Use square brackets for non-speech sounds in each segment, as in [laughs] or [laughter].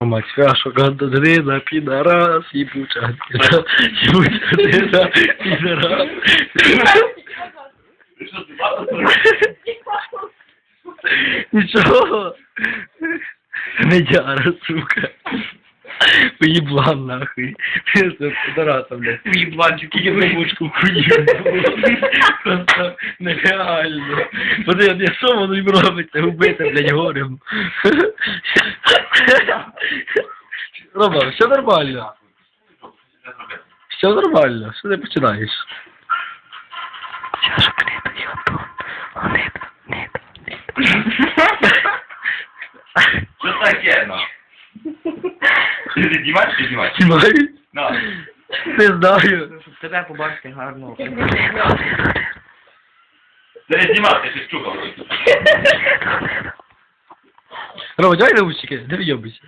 Матьяшо, Гандрина, підарас. Що ти бабу? Нічого. Медяра, сука. [laughs] Поїблан нахуй. Це підараса, блядь. Уєбланчик, Тільки бабушку хуїв. [laughs] Просто нереально. Подивись, я що воно їм робиться, убити, блядь, горем. Рома, все нормально. Все нормально, що ти починаєш? Ти знімаєш чи знімаєш? Знімаю? На. Не знаю. Щоб тебе побачити гарно. Це не знімати, ти щука вроді. Рома, давай наушники, не вйобуйся.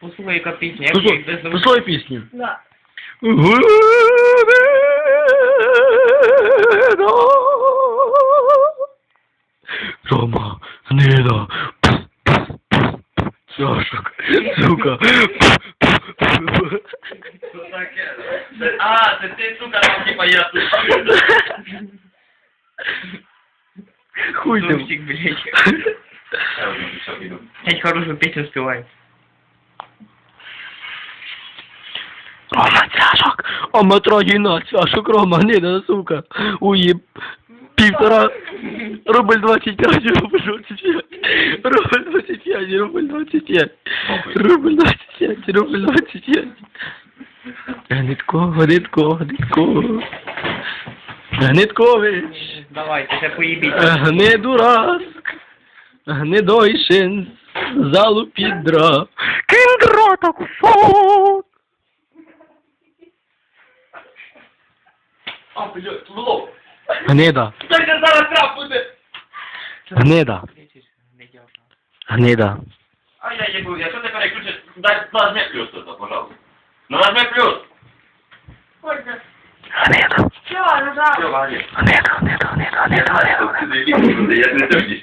Послухай, яка пісня. Як Послухай, як десь послухай пісню. Да. Рома, гнида. Сашок, сука. Що таке? Це- А, це ти, сука, там типа я тут. Хуй ти. Сумчик, блядь. Я вже пішов, іду. Геть хорошу пісню співає. Рома, Сашок. О, матрогіна, Сашок, Рома, гнида, сука. Уїб. Півтора. Рубль 25, [laughs] рубль 25. Рубль 25, Рубль 25. Рубль 25, рубль 25. Гнитко, гнитко, гнитко. Гниткович. Давайте, це поїбіть. Гнидураск. Гнидойшин. Залу підра. Кіндра та кусок. А, блядь, лоб. Гнида. Же зараз трап буде. Гнида. Гнида. А я їбу, якщо ти переключиш, дай нажми плюс тут, пожалуйста. Ну нажми плюс. Ольга. Гнида. Все, нажала. Все, Гнида, гнида, гнида, гнида, гнида. Я не дивлюсь.